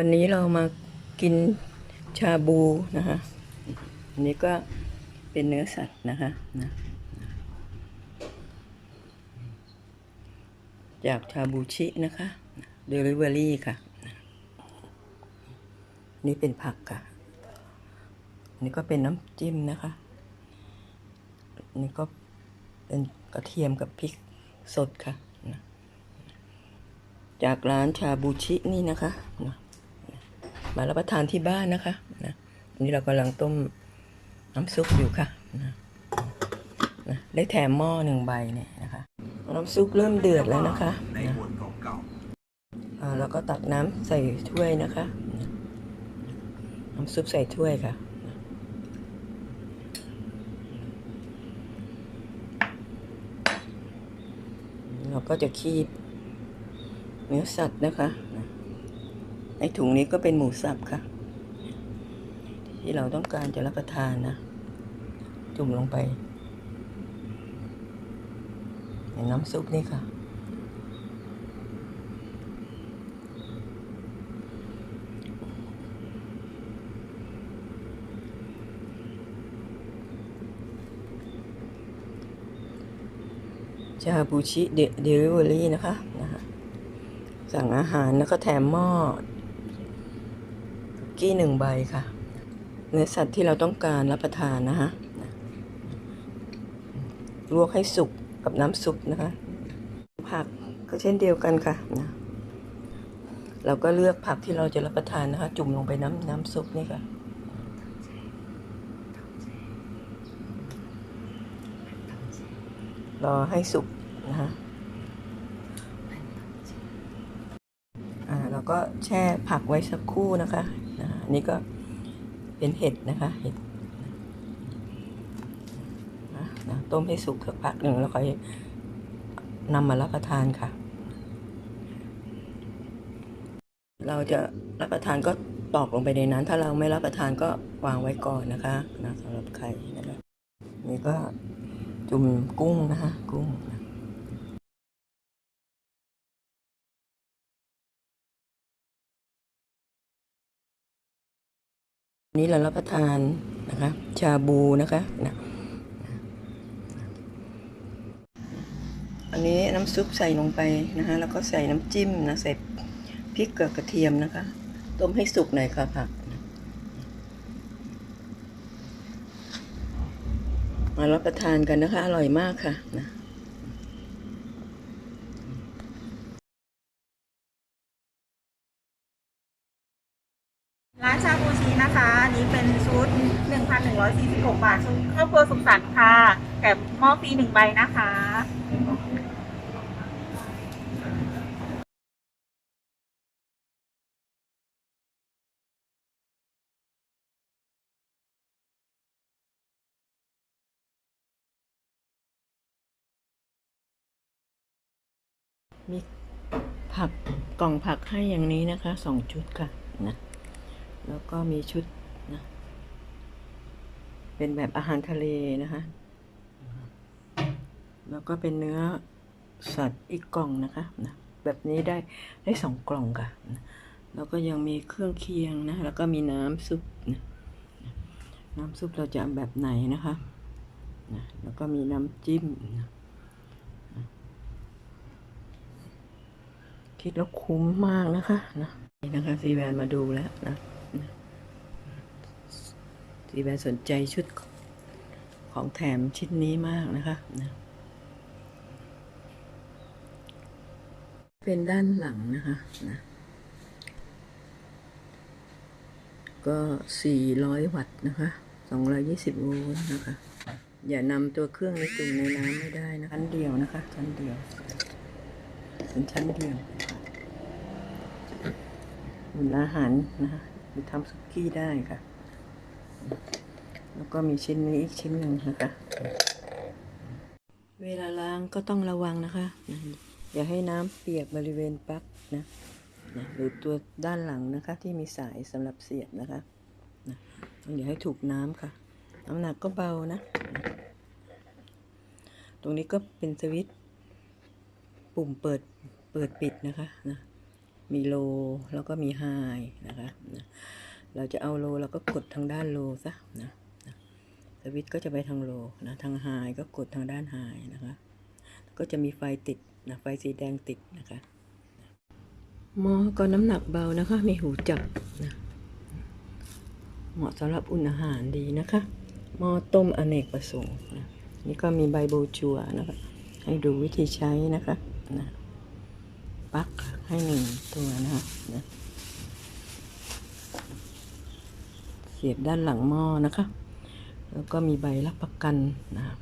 วันนี้เรามากินชาบูนะคะ อันนี้ก็เป็นเนื้อสัตว์นะคะนะจากชาบูชินะคะเดลิเวอรี่ค่ะ นี่เป็นผักค่ะนนี้ก็เป็นน้ำจิ้มนะคะนนี้ก็เป็นกระเทียมกับพริกสดค่ะนะจากร้านชาบูชินี่นะคะนะ มารับประทานที่บ้านนะคะนะนี้เรากำลังต้มน้ำซุปอยู่ค่ะนะนะได้แถมหม้อหนึ่งใบเนี่ยนะคะน้ำซุปเริ่มเดือดแล้วนะคะในนะบทเก่าอ่าแล้วก็ตักน้ำใส่ถ้วยนะคะ น้ำซุปใส่ถ้วยค่ะเราก็จะคีบเนื้อสัตว์นะคะ ในถุงนี้ก็เป็นหมูสับค่ะ ที่เราต้องการจะรับประทานนะ จุ่มลงไปในน้ำซุปนี่ค่ะ ชาบูชิเดลิเวอรี่นะคะ นะฮะสั่งอาหารแล้วก็แถมหม้อ กี้หนึ่งใบค่ะ เนื้อสัตว์ที่เราต้องการรับประทานนะคะลวกให้สุกกับน้ำซุปนะคะ ผักก็เช่นเดียวกันค่ะนะเราก็เลือกผักที่เราจะรับประทานนะคะ จุ่มลงไปน้ำน้ำซุปนี่ค่ะ รอให้สุกนะฮะอ่าเราก็แช่ผักไว้สักครู่นะคะ นะอันนี้ก็เป็นเห็ดนะคะเห็ดนะนะต้มให้สุกสักพักหนึ่งแล้วค่อยนำมารับประทานค่ะ เราจะรับประทานก็ตอกลงไปในนั้น ถ้าเราไม่รับประทานก็วางไว้ก่อนนะคะนะสำหรับไข่นะคะนี่ก็จุ่มกุ้งนะคะกุ้งนะ นี่เรารับประทานนะคะ ชาบูนะคะนะอันนี้น้ำซุปใส่ลงไปนะคะ แล้วก็ใส่น้ำจิ้มนะใส่พริกกับกระเทียมนะคะ ต้มให้สุกหน่อยค่ะผักมารับประทานกันนะคะ อร่อยมากค่ะนะ ร้านชาบูชีนะคะ อันนี้เป็นชุด 1,146 บาท ชุดครอบครัวสุขสันต์ค่ะแถมหม้อฟรีหนึ่งใบนะคะมีผักกล่องผักให้อย่างนี้นะคะสองชุดค่ะนะ แล้วก็มีชุดนะเป็นแบบอาหารทะเลนะคะแล้วก็เป็นเนื้อสัตว์อีกกล่องนะคะนะแบบนี้ได้ได้สองกล่องค่ะนะแล้วก็ยังมีเครื่องเคียงนะ แล้วก็มีน้ำซุปนะน้ำซุปเราจะแบบไหนนะคะนะแล้วก็มีน้ำจิ้มนะคิดแล้วคุ้มมากนะคะนะนี่นะคะซีแวนมาดูแล้วนะ นะซีแวนสนใจชุดของแถมชิ้นนี้มากนะคะนะเป็นด้านหลังนะคะนะก็ 400 วัตต์นะคะ 220 โวลต์นะคะ อย่านำตัวเครื่องนี้จุ่มในน้ำไม่ได้นะชั้นเดียวนะคะ ชั้นเดียวเป็นชั้นเดียวมีอาหารนะคะมีทำสุกี้ได้ค่ะ แล้วก็มีชิ้นนี้อีกชิ้นหนึ่งนะคะ เวลาล้างก็ต้องระวังนะคะ อย่าให้น้ำเปียกบริเวณปลั๊กนะนะหรือตัวด้านหลังนะคะที่มีสายสำหรับเสียบนะคะนะต้องอย่าให้ถูกน้ำค่ะ น้ำหนักก็เบานะนะตรงนี้ก็เป็นสวิตช์ปุ่มเปิดเปิดปิดนะคะนะมีโลแล้วก็มีไฮนะคะนะเราจะเอาโลเราก็กดทางด้านโลซะนะ สวิตช์ก็จะไปทางโลนะ ทางไฮก็กดทางด้านไฮนะคะ ก็จะมีไฟติดนะ ไฟสีแดงติดนะคะ หมอก็น้ำหนักเบานะคะ มีหูจับนะ เหมาะสำหรับอุ่นอาหารดีนะคะ หม้อต้มอเนกประสงค์นะ นี่ก็มีใบโบจัวนะคะ ให้ดูวิธีใช้นะคะนะปลั๊กให้หนึ่งตัวนะคะนะเสียบด้านหลังหม้อนะคะ แล้วก็มีใบรับประกันนะครับ